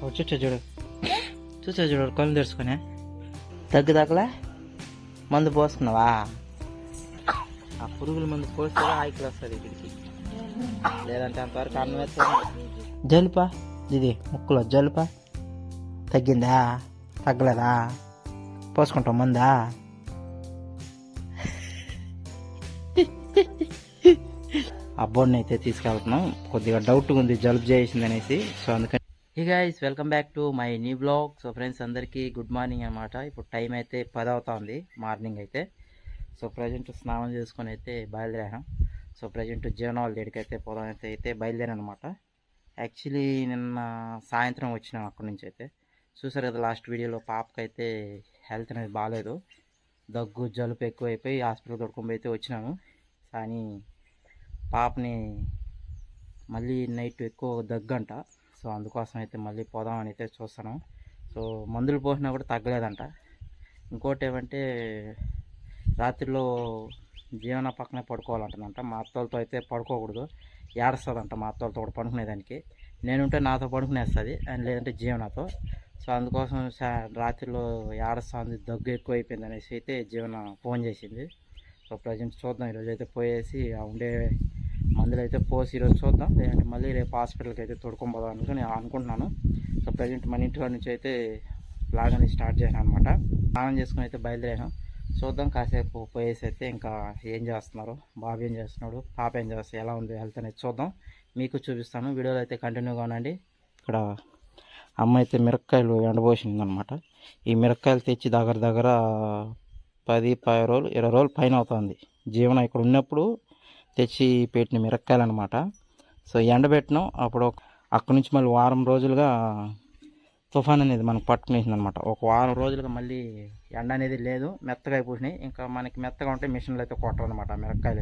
చూచా చూడు చూసా చూడు కళ్ళు తెరుచుకునే దగ్గు తగ్గలే మందు పోసుకున్నావా ఆ పురుగుల మందు పోస్తే ఆయికి వస్తుంది ఇక్కడికి లేదంటే అంతవరకు అన్నం వేస్తాను జలుపా ఇది ముక్కులో జలుపా తగ్గిందా తగ్గలేదా పోసుకుంటాం మందా అబ్బోడిని అయితే తీసుకెళ్తున్నాం కొద్దిగా డౌట్గా ఉంది జలుబు చేసింది అనేసి సో అందుకని hi guys welcome back to my new blog so friends అందరికీ గుడ్ మార్నింగ్ అనమాట ఇప్పుడు టైం అయితే పది అవుతుంది మార్నింగ్ అయితే. సో ప్రజెంట్ స్నానం చేసుకొని అయితే బయలుదేరాను. సో ప్రజెంట్ జీవనవాళ్ళ దగ్గరికి అయితే పోదాం అయితే అయితే బయలుదేరాను అనమాట యాక్చువల్లీ నిన్న సాయంత్రం వచ్చినాను అక్కడి నుంచి అయితే. చూసారు కదా లాస్ట్ వీడియోలో పాపకి అయితే హెల్త్ అనేది బాగాలేదు దగ్గు జలుబు ఎక్కువైపోయి హాస్పిటల్ తొడుకొని అయితే వచ్చినాను. కానీ పాపని మళ్ళీ నైట్ ఎక్కువ దగ్గు అంట సో అందుకోసం అయితే మళ్ళీ పోదామని అయితే చూస్తాను సో మందులు పోసినా కూడా తగ్గలేదంట. ఇంకోటి ఏమంటే రాత్రిలో జీవన పక్కనే పడుకోవాలంటుందంట. మా అత్తలతో అయితే పడుకోకూడదు. ఏడుస్తుందంట మా అత్తలతో కూడా పడుకునేదానికి. నేనుంటే నాతో పడుకునేస్తుంది అండ్ లేదంటే జీవనతో. సో అందుకోసం రాత్రిలో ఏడుస్తుంది దగ్గు ఎక్కువ అయిపోయింది అనేసి అయితే జీవన ఫోన్ చేసింది. సో ప్రజెంట్ చూద్దాం ఈరోజు అయితే పోయేసి ఆ ఉండే మందులు అయితే పోసి ఈరోజు చూద్దాం. లేదంటే మళ్ళీ రేపు హాస్పిటల్కి అయితే తోడుకొని పోదాం అనుకుని అనుకుంటున్నాను. సో ప్రజెంట్ మన ఇంటి నుంచి అయితే బ్లాగ్ అనేది స్టార్ట్ చేశాను అనమాట స్నానం చేసుకుని అయితే బయలుదేరాను. చూద్దాం కాసేపు పోయేసి అయితే ఇంకా ఏం చేస్తున్నారు బాబు ఏం చేస్తున్నాడు పాప ఏం చేస్తారు ఎలా ఉంది హెల్త్ అనేది చూద్దాం. మీకు చూపిస్తాను. వీడియోలో అయితే కంటిన్యూగా ఉండండి. ఇక్కడ అమ్మ అయితే మిరపకాయలు ఎండబోసింది అనమాట ఈ మిరపకాయలు తెచ్చి దగ్గర దగ్గర పది పది రోజులు ఇరవై రోజులు పైన అవుతుంది. జీవనం ఇక్కడ ఉన్నప్పుడు తెచ్చి పెట్టిన మిరపకాయలు అనమాట సో ఎండబెట్టినాం అప్పుడు అక్కడి నుంచి మళ్ళీ వారం రోజులుగా తుఫాన్ అనేది మనకు పట్టుకునేసింది అనమాట ఒక వారం రోజులుగా మళ్ళీ ఎండ అనేది లేదు మెత్తగా అయిపోయినాయి ఇంకా మనకి మెత్తగా ఉంటే మిషన్లు అయితే కొట్టరు అనమాట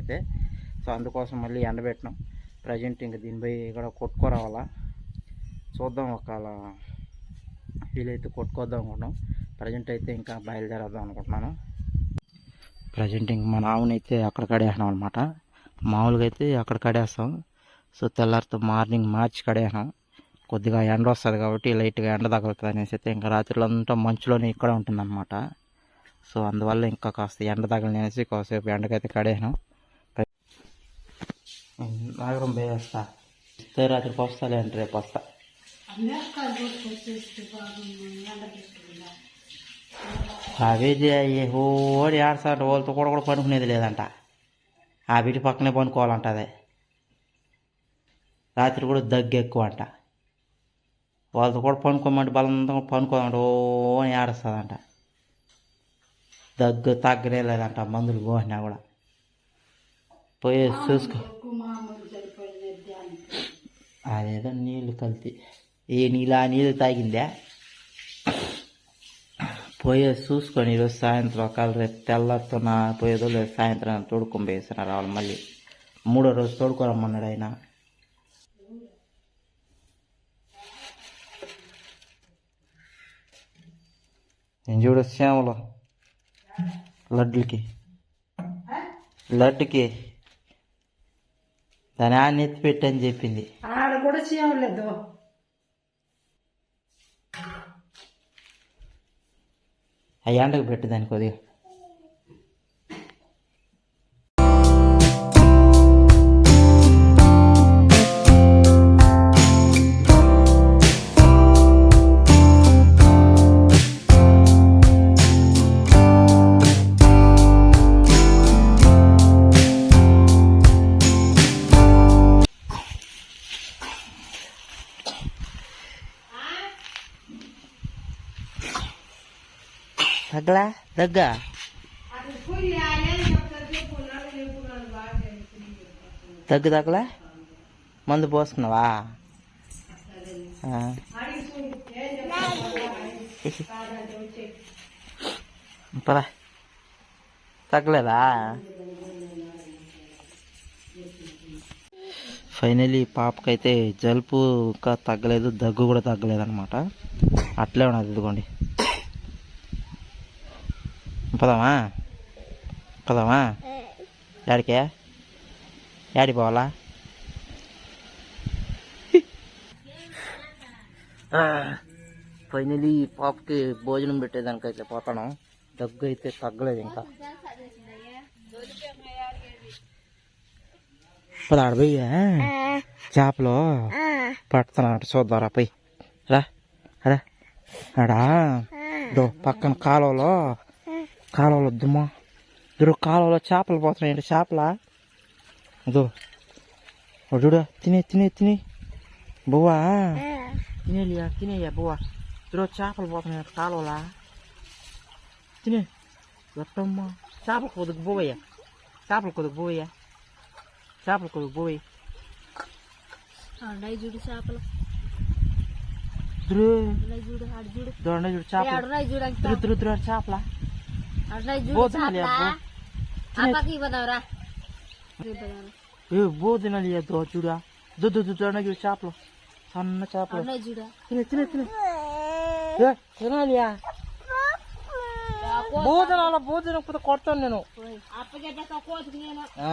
అయితే. సో అందుకోసం మళ్ళీ ఎండబెట్టినాం ప్రజెంట్ ఇంకా దీనిపై కూడా కొట్టుకోరావాలా? చూద్దాం ఒకవేళ వీలైతే కొట్టుకోద్దాం అనుకుంటున్నాం. ప్రజెంట్ అయితే ఇంకా బయలుదేరేద్దాం అనుకుంటున్నాను. ప్రజెంట్ ఇంక మన ఆవునైతే అక్కడ కడేసినాం అనమాట మామూలుగా అయితే అక్కడ కడేస్తాం. సో తెల్లారితో మార్నింగ్ మార్చి కడేసాం కొద్దిగా ఎండ వస్తుంది కాబట్టి లైట్గా ఎండ తగులుతుంది అనేసి అయితే ఇంకా రాత్రిలో అంతా మంచులోనే ఇక్కడ ఉంటుందన్నమాట. సో అందువల్ల ఇంకా కాస్త ఎండ తగలనేసి కాసేపు ఎండకైతే కడేసినాం నాగరం వేస్తా ఇస్తే రాత్రికి పోస్తాలే అంటే రేపు వస్తా. అవే ఓడి ఆడసాట వాళ్ళతో కూడా కూడా పనుకునేది లేదంట. ఆ బిడ్డ పక్కనే పనుకోవాలంట అదే రాత్రి కూడా దగ్గు ఎక్కువ అంట వాళ్ళతో కూడా పనుకోమంటే బలంతో పనుకోదంట ఓ అని ఆడుస్తుందంట దగ్గు తగ్గనే లేదంట మందులు పోసినా కూడా. పోయి చూసుకో. అదేదో నీళ్ళు కల్తీ. ఏ నీళ్ళు ఆ నీళ్ళు తాగిందే? పోయే చూసుకొని ఈరోజు సాయంత్రం ఒకవేళ రేపు తెల్లతున్న పోయేదో లేదు సాయంత్రం తోడుకొని పోయేస్తున్నారు రావాలి మళ్ళీ. మూడో రోజు తోడుకోరమ్మన్నాడు ఆయన. నేను చూడు శ్యామలు? లడ్లకి లడ్డుకి. దాని ఆ నెత్తి పెట్టని చెప్పింది. ఆడ కూడా చేయలేదు ఆ ఎండకు పెట్టు దాన్ని కొద్దిగా. తగ్గలా దగ్గా దగ్గు తగ్గలా మందు పోసుకున్నావా? పద. తగ్గలేదా? ఫైనలీ పాపకైతే జలుపు ఇంకా తగ్గలేదు దగ్గు కూడా తగ్గలేదు అనమాట అట్లే ఉన్నది ఇదిగోండి. పదామా పదామా యాడికే? యాడి పోవాలా? ఫైనలీ పాపకి భోజనం పెట్టేదానికి అయితే పోతాను. దగ్గు అయితే తగ్గలేదు ఇంకా. పదాడు పోయి చేపలు పడుతున్నాడు చూద్దారా పోయి. రా రా. అడా దో పక్కన కాలువలో కాలువలో దుమ్మ. ఇద్దరు కాలువలో చేపలు పోతున్నాయండి చేపల? అదో. చూడ. తినే తినే తినే. బువ్వా? తినేలియా? తినేయ్యా బువ్వా? ఇద్దరు చేపలు పోతున్నాయి కాలువలా? తినే. ఎట్టమ్మా. చేపల కొద్దిగా బువ్వయ్యా. చేపల కొద్దిగా బువ్వయ్యా. చేపల బువ్వయ్య. అన్నయ్య చూడు చేపలు. చూడు చూడు. చూడు చేపలు? అన్నయ్య చూడు అంత ఇద్దరు ఇద్దరు ఇద్దరు చేపల అన్నయ్య చూడు పోతున్నాలియా చేపల బో ఆ పక్కకి పోదాంరా ఏ బో తినాలియా దో చూడా దో దో దో దొండ చూడు చేపలు సన్న చేపలు అన్నయ్య చూడు తినే తినే తినే ఏ తినాలియా భోజనాల భోజనం కూడా కొడతాను నేను అప్పగడ్డ కోతుకు నేను ఆ,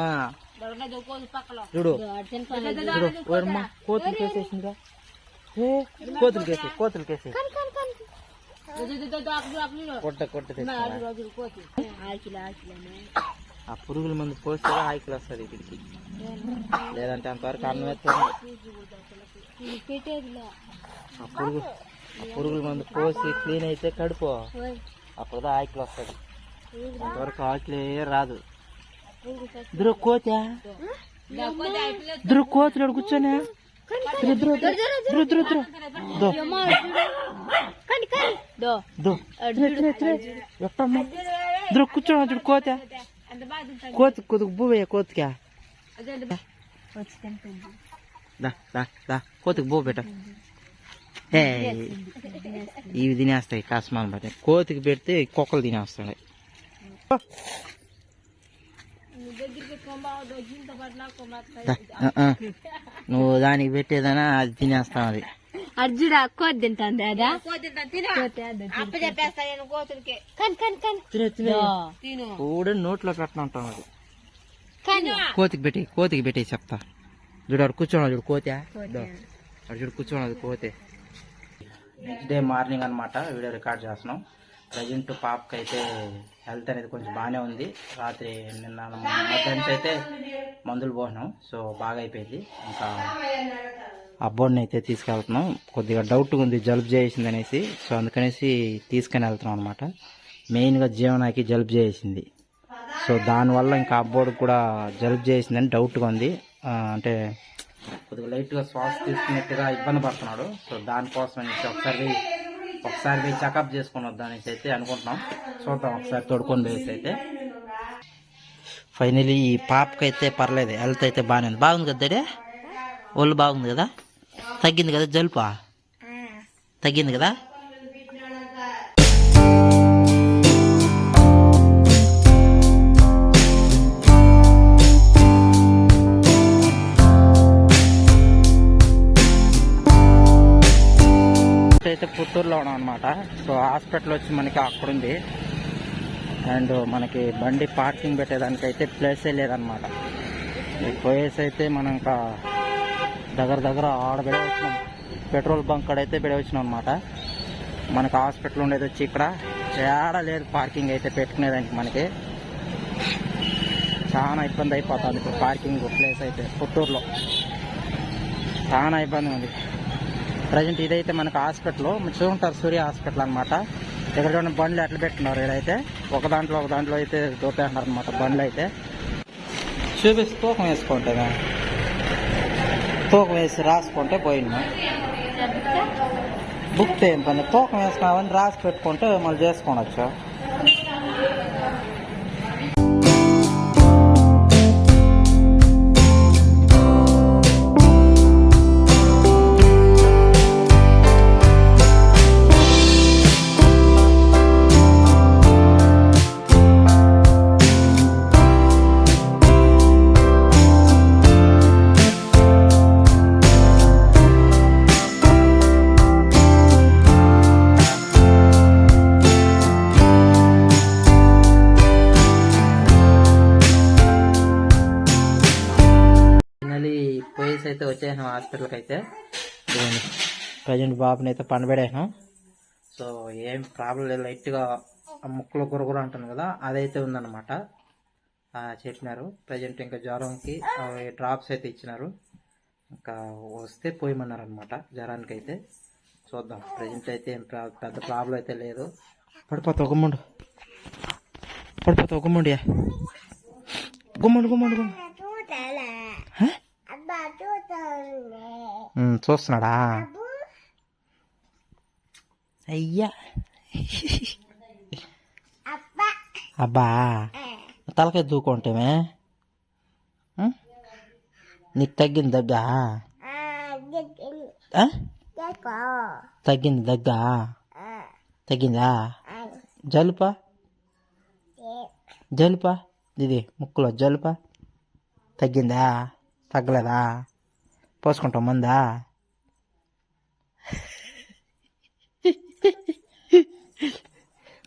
దొరకదు కోతి పక్కలో చూడు ఆడు తినపని. చూడు ఓరమ్మ కోతులు కేసేసిందిగా ఏ కోతులు కేసి కోతులు కేసి దో, దో, దో, దో, దో, ఆకు, ఆకు చూడు. కొట్ట కొట్ట ఆకిల ఆ పురుగుల మందు పోస్తే హాయికి వస్తుంది ఇక్కడికి. లేదంటే అంతవరకు అన్నం పెట్టేదిలే. ఆ పురుగు ఆ పురుగుల మందు పోసి క్లీన్ అయితే కడుపు. అప్పుడు ఆయికలు వస్తుంది. అంతవరకు ఆయికలే రాదు. ఇద్దరు కోతా ఆకిలే. ఇద్దరు కోతులు కూర్చొని? ఇద్దరు ఇద్దరు ఇద్దరు ఎట్టమ్మా? ఇద్దరు కూర్చోండి చూడు కోత. కోతి కొద్దిగా బువ్వయ్య కోతికా. అదే, అదే. వచ్చి తింటుంది. దా దా దా. కోతికి బో పెట్ట. ఏ ఇవి తినేస్తాయి కాస్మాన్ బట్టి కోతికి పెడితే కుక్కలు తినేస్తాయి. నువ్వు దానికి పెట్టేదనా అది తినేస్తాం అది. అర్జుడా కోతి తింటాంది అదా అప్ప చెప్పేస్తా నేను కోతులకి. కన్ కన్ కన్. తినే తినే. తిను. కూడా నోట్లో పెట్టనంటాం అది కోతికి పెట్టి కోతికి పెట్టి చెప్తా. చూడు అక్కడ కూర్చోను చూడు కోతే. అక్కడ చూడు కూర్చోను కోతే. నెక్స్ట్ డే మార్నింగ్ అనమాట వీడియో రికార్డ్ చేస్తున్నాం. ప్రజెంట్ పాపకి అయితే హెల్త్ అనేది కొంచెం బాగానే ఉంది. రాత్రి నిన్న మధ్యాహ్నం అయితే మందులు పోసినాం. సో బాగా అయిపోయింది. ఇంకా అబ్బోడిని అయితే తీసుకెళ్తున్నాం. కొద్దిగా డౌట్గా ఉంది జలుబు చేసింది అనేసి. సో అందుకనేసి తీసుకుని వెళ్తున్నాం అనమాట మెయిన్గా జీవనాకి జలుబు చేసింది. సో దానివల్ల ఇంకా అబ్బోడికి కూడా జలుబు చేసిందని డౌట్గా ఉంది. అంటే కొద్దిగా లైట్గా శ్వాస తీసుకున్నట్టుగా ఇబ్బంది పడుతున్నాడు. సో దానికోసం అనేసి ఒకసారి ఒకసారి పోయి చెకప్ చేసుకొని వద్దాం అనేసి అయితే అనుకుంటున్నాం. చూద్దాం ఒకసారి తోడుకొని వేసి అయితే. ఫైనలీ ఈ పాపకి అయితే పర్లేదు హెల్త్ అయితే బాగానే ఉంది. బాగుంది కదా ఒళ్ళు బాగుంది కదా? తగ్గింది కదా జలుపా? తగ్గింది కదా? అయితే పుత్తూరులో ఉన్నాం అనమాట సో హాస్పిటల్ వచ్చి మనకి అక్కడ ఉంది అండ్ మనకి బండి పార్కింగ్ పెట్టేదానికి అయితే ప్లేసే లేదనమాట పోయేసి అయితే మనం ఇంకా దగ్గర దగ్గర ఆడ పెడే వచ్చినాం. పెట్రోల్ బంక్ కాడ అయితే పెడే వచ్చినాం అనమాట మనకు హాస్పిటల్ ఉండేది వచ్చి ఇక్కడ. ఏడ లేదు పార్కింగ్ అయితే పెట్టుకునేదానికి మనకి. చాలా ఇబ్బంది అయిపోతుంది ఇప్పుడు పార్కింగ్ ప్లేస్ అయితే పుత్తూరులో. చాలా ఇబ్బంది ఉంది. ప్రజెంట్ ఇదైతే మనకు హాస్పిటల్. చూంటారు సూర్య హాస్పిటల్ అనమాట ఇక్కడ చూడండి బండ్లు ఎట్లా పెట్టున్నారు ఇదైతే ఒక దాంట్లో ఒక దాంట్లో అయితే దూపేస్తున్నారు అనమాట బండ్లు అయితే. చూపిస్తూ తూకం తూకం వేసి రాసుకుంటే పోయింది. బుక్ ఏం పని. తూకం వేసుకున్నామని రాసి పెట్టుకుంటే మళ్ళీ చేసుకోవచ్చు అయితే వచ్చేసాం హాస్పిటల్కి అయితే. ప్రజెంట్ బాబుని అయితే పండబెడాను సో ఏం ప్రాబ్లం లేదు. లైట్గా ఆ ముక్కలు గురగుర అంటాను కదా అదైతే ఉందన్నమాట. ఆ, చెప్పినారు. ప్రజెంట్ ఇంకా జ్వరంకి డ్రాప్స్ అయితే ఇచ్చినారు. ఇంకా వస్తే పోయమన్నారు అనమాట జ్వరానికి అయితే చూద్దాం. ప్రజెంట్ అయితే ఏం పెద్ద ప్రాబ్లం అయితే లేదు. పడిపోతా గుమ్మండు. పడిపోతా గుమ్మండి గుమ్మండు గుమ్మండు గుమ్మ చూస్తున్నాడా? అయ్యా. అబ్బా. తలకాయ దూకుంటేమే? నీకు తగ్గింది దగ్గ? తగ్గింది. దగ్గ? తగ్గిందా? జలుపా జలుపా ఇది ముక్కులో జలుపా తగ్గిందా? తగ్గలేదా? పోసుకుంటాం మందా?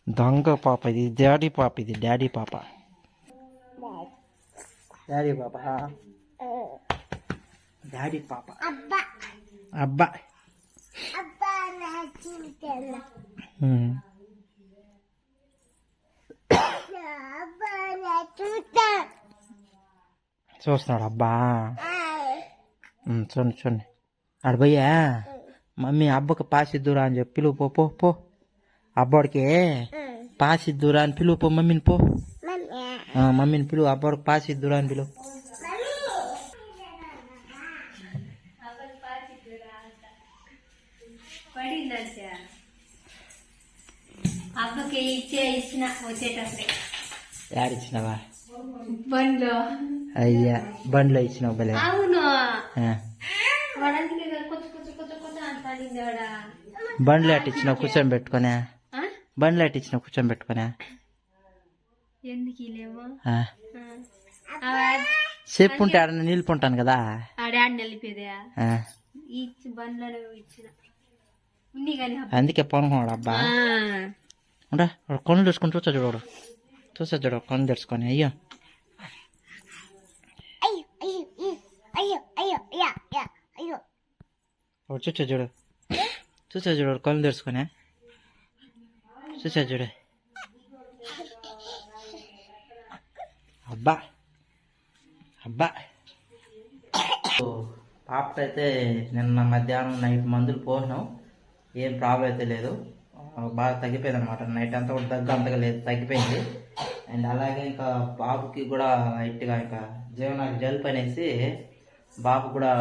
దొంగ పాప ఇది డాడీ పాప ఇది డాడీ పాప. డాడీ పాప. డాడీ పాప. అబ్బా. చూస్తున్నాడు అబ్బా. చూడండి చూడండి. అడబయ్యా మమ్మీ అబ్బకి పాసిద్దురా అని చెప్పి పిలువు పో పో పో. అబ్బాడికి పాసిద్దురా అని పిలువు పో మమ్మీని పో. మమ్మీని పిలువు అబ్బాడికి పాసిద్దురా అని పిలువు. పడిందంటే. అబ్బకి ఇచ్చే ఇచ్చిన వచ్చేటప్పుడే. యాడిచ్చినావా? బండ్లో. అయ్యా బండిలో ఇచ్చినావు భలే. అవును. బండ్లు అట్టిచ్చినావు కూర్చొని పెట్టుకునే. బండ్లు అట్టిచ్చినావు కూర్చొని పెట్టుకునే. ఎందుకు ఇలేమో ఆ. చెప్పు ఉంటే ఆడ నిలిపుంటాను కదా. అందుకే పనుకున్నాడు అబ్బా. ఉండరా వాడు కళ్ళు తెరుచుకొని చూసా చూడు వాడు. చూసా చూడు కళ్ళు తెరుచుకొని. అయ్యో. వాడు చూసా చూడు. చూసా చూడు కళ్ళు తెరుచుకొని. చూసా చూడు. అబ్బా అబ్బా. పాపకైతే నిన్న మధ్యాహ్నం నైట్ మందులు పోసినాం. ఏం ప్రాబ్లం అయితే లేదు. బాగా తగ్గిపోయింది అనమాట నైట్ అంతా కూడా దగ్గు అంతగా లేదు తగ్గిపోయింది. అండ్ అలాగే ఇంకా బాబుకి కూడా లైట్గా ఇంకా జీవన జలుపు అనేసి బాబు కూడా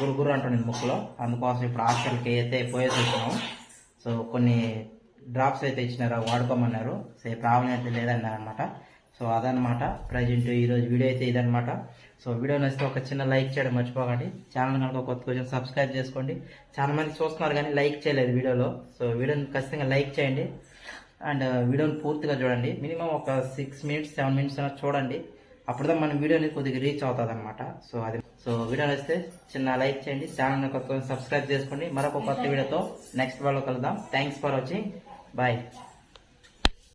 గురుగురు అంటున్నాను ముక్కులో. అందుకోసం ఇప్పుడు హాస్టల్కి అయితే పోయేసి వచ్చినాం సో కొన్ని డ్రాప్స్ అయితే ఇచ్చినారు వాడుకోమన్నారు. సో ప్రాబ్లం అయితే లేదన్నారనమాట సో అదనమాట ప్రజెంట్ ఈరోజు వీడియో అయితే ఇదనమాట సో వీడియో నచ్చితే ఒక చిన్న లైక్ చేయడం మర్చిపోకండి. ఛానల్ కనుక కొత్త కొంచెం సబ్స్క్రైబ్ చేసుకోండి. చాలా మంది చూస్తున్నారు కానీ లైక్ చేయలేదు వీడియోలో. సో వీడియోని ఖచ్చితంగా లైక్ చేయండి. అండ్ వీడియోని పూర్తిగా చూడండి. మినిమం ఒక సిక్స్ మినిట్స్ సెవెన్ మినిట్స్ అయినా చూడండి. అప్పుడుదా మన వీడియోని కొద్దిగా రీచ్ అవుతుంది అనమాట సో అది సో వీడియో నచ్చితే చిన్న లైక్ చేయండి ఛానల్ కొత్త సబ్స్క్రైబ్ చేసుకోండి. మరొక కొత్త వీడియోతో నెక్స్ట్ వీడియోలో కలుద్దాం. Thanks for watching bye